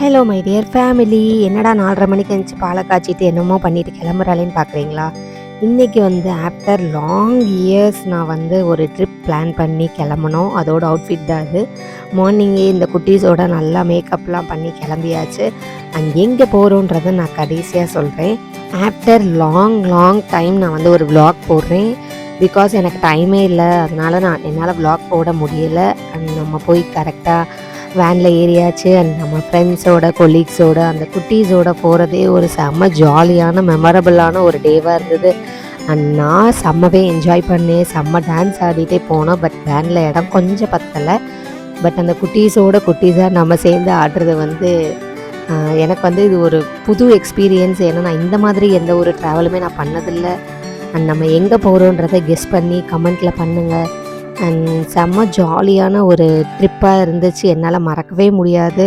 Hello my dear family என்னடா நாலரை மணிக்கு இருந்துச்சு பாலை காய்ச்சிட்டு என்னமோ பண்ணிட்டு கிளம்புறாளேன்னு பார்க்குறீங்களா இன்றைக்கி வந்து ஆஃப்டர் லாங் இயர்ஸ் நான் வந்து ஒரு ட்ரிப் பிளான் பண்ணி கிளம்பணும். அதோட அவுட்ஃபிட் தான் அது. மார்னிங்கே இந்த குட்டீஸோட நல்லா மேக்கப்லாம் பண்ணி கிளம்பியாச்சு. அண்ட் எங்கே போகிறோன்றதை நான் கடைசியாக சொல்கிறேன் ஆஃப்டர் லாங் லாங் டைம் நான் வந்து ஒரு விளாக் போடுறேன். பிகாஸ் எனக்கு டைமே இல்லை. அதனால நான் என்னால் விளாக் போட முடியல. அண்ட் நம்ம போய் கரெக்டாக வேனில் ஏறியாச்சு அண்ட் நம்ம ஃப்ரெண்ட்ஸோட கொலீக்ஸோட அந்த குட்டீஸோட போகிறதே ஒரு செம்ம ஜாலியான மெமரபிளான ஒரு டேவாக இருந்தது. அண்ட் நான் செம்மவே என்ஜாய் பண்ணேன். செம்ம டான்ஸ் ஆடிட்டே போனோம். பட் வேனில் இடம் கொஞ்சம் பத்தலை. பட் அந்த குட்டீஸோட குட்டீஸாக நம்ம சேர்ந்து ஆடுறது வந்து எனக்கு வந்து இது ஒரு புது எக்ஸ்பீரியன்ஸ் ஏன்னா நான் இந்த மாதிரி எந்த ஒரு ட்ராவலுமே நான் பண்ணதில்லை. அண்ட் நம்ம எங்கே போகிறோன்றதை கெஸ் பண்ணி கமெண்ட்டில் பண்ணுங்கள் அண்ட் செம்ம ஜாலியான ஒரு ட்ரிப்பாக இருந்துச்சு. என்னால் மறக்கவே முடியாது.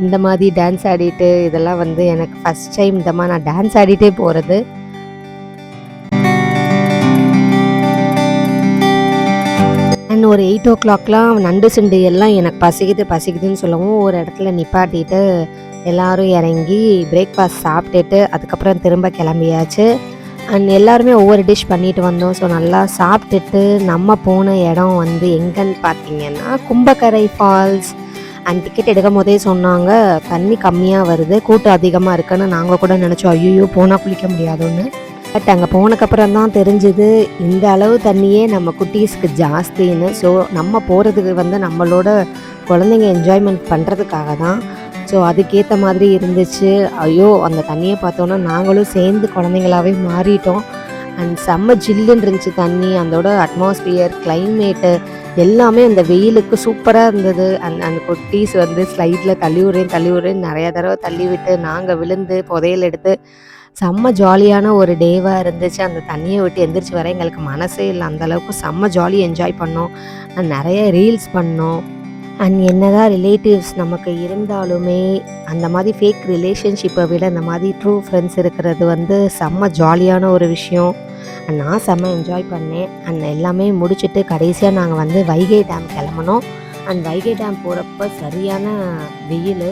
இந்த மாதிரி டான்ஸ் ஆடிட்டு இதெல்லாம் வந்து எனக்கு ஃபஸ்ட் டைம் இந்த மாதிரி நான் டான்ஸ் ஆடிட்டே போகிறது அண்ட் ஒரு எயிட் ஓ கிளாக்லாம் நண்டு சிண்டு எல்லாம் எனக்கு பசிக்குது பசிக்குதுன்னு சொல்லவும் ஒரு இடத்துல நிப்பாட்டிட்டு எல்லாரும் இறங்கி பிரேக்ஃபாஸ்ட் சாப்பிட்டுட்டு அதுக்கப்புறம் திரும்ப கிளம்பியாச்சு. அண்ட் எல்லாருமே ஒவ்வொரு டிஷ் பண்ணிட்டு வந்தோம். ஸோ நல்லா சாப்பிட்டுட்டு நம்ம போன இடம் வந்து எங்கன்னு பார்த்தீங்கன்னா கும்பக்கரை ஃபால்ஸ் அண்ட் டிக்கெட் எடுக்கும் போதே சொன்னாங்க தண்ணி கம்மியாக வருது கூட்டம் அதிகமாக இருக்குன்னு நாங்கள் கூட நினச்சோம். ஐயோ போனால் குளிக்க முடியாதுன்னு. பட் அங்கே போனக்கப்புறம் தான் தெரிஞ்சுது இந்த அளவு தண்ணியே நம்ம குட்டீஸ்க்கு ஜாஸ்தின்னு. ஸோ நம்ம போகிறதுக்கு வந்து நம்மளோட குழந்தைங்க என்ஜாய்மெண்ட் பண்ணுறதுக்காக தான் ஸோ அதுக்கேற்ற மாதிரி இருந்துச்சு. ஐயோ அந்த தண்ணியை பார்த்தோன்னா நாங்களும் சேர்ந்து குழந்தைங்களாகவே மாறிட்டோம். அண்ட் செம்ம ஜில்லுன்னு இருந்துச்சு தண்ணி. அதோட அட்மாஸ்பியர் கிளைமேட்டு எல்லாமே அந்த வெயிலுக்கு சூப்பராக இருந்தது. அண்ட் அந்த குட்டீஸ் வந்து ஸ்லைடில் தள்ளி விடுறேன் தள்ளி விடுறேன் தடவை தள்ளி விட்டு நாங்கள் விழுந்து புதையல் எடுத்து செம்ம ஜாலியான ஒரு டேவாக இருந்துச்சு. அந்த தண்ணியை விட்டு எந்திரிச்சு வர எங்களுக்கு மனசே இல்லை. அந்த அளவுக்கு செம்ம ஜாலி என்ஜாய் பண்ணோம். அண்ட் நிறைய ரீல்ஸ் பண்ணோம். அண்ட் என்னதான் ரிலேட்டிவ்ஸ் நமக்கு இருந்தாலுமே அந்த மாதிரி ஃபேக் ரிலேஷன்ஷிப்பை விட இந்த மாதிரி ட்ரூ ஃப்ரெண்ட்ஸ் இருக்கிறது வந்து செம்ம ஜாலியான ஒரு விஷயம். நான் செம்ம என்ஜாய் பண்ணேன். அண்ட் எல்லாமே முடிச்சுட்டு கடைசியாக நாங்கள் வந்து வைகை டேம் கிளம்புனோம். அண்ட் வைகை டேம் போகிறப்ப சரியான வெயில்.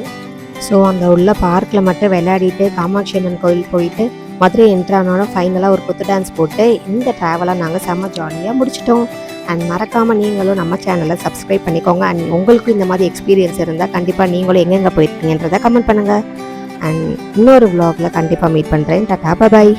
ஸோ அந்த உள்ள பார்க்கில் மட்டும் விளையாடிட்டு காமாட்சி அம்மன் கோயில் போயிட்டு மதுரை என்ட்ரானாலும் ஃபைனலாக ஒரு குத்து டான்ஸ் போட்டு இந்த ட்ராவலை நாங்கள் செம்ம ஜாலியாக முடிச்சிட்டோம். அண்ட் மறக்காமல் நீங்களும் நம்ம சேனலை சப்ஸ்கிரைப் பண்ணிக்கோங்க. அண்ட் உங்களுக்கும் இந்த மாதிரி எக்ஸ்பீரியன்ஸ் இருந்தால் கண்டிப்பாக நீங்களும் எங்கெங்கே போயிருக்கீங்கன்றதை கமெண்ட் பண்ணுங்கள் அண்ட் இன்னொரு வ்ளாகில் கண்டிப்பாக மீட் பண்ணுறேன் டாட்டா பாய்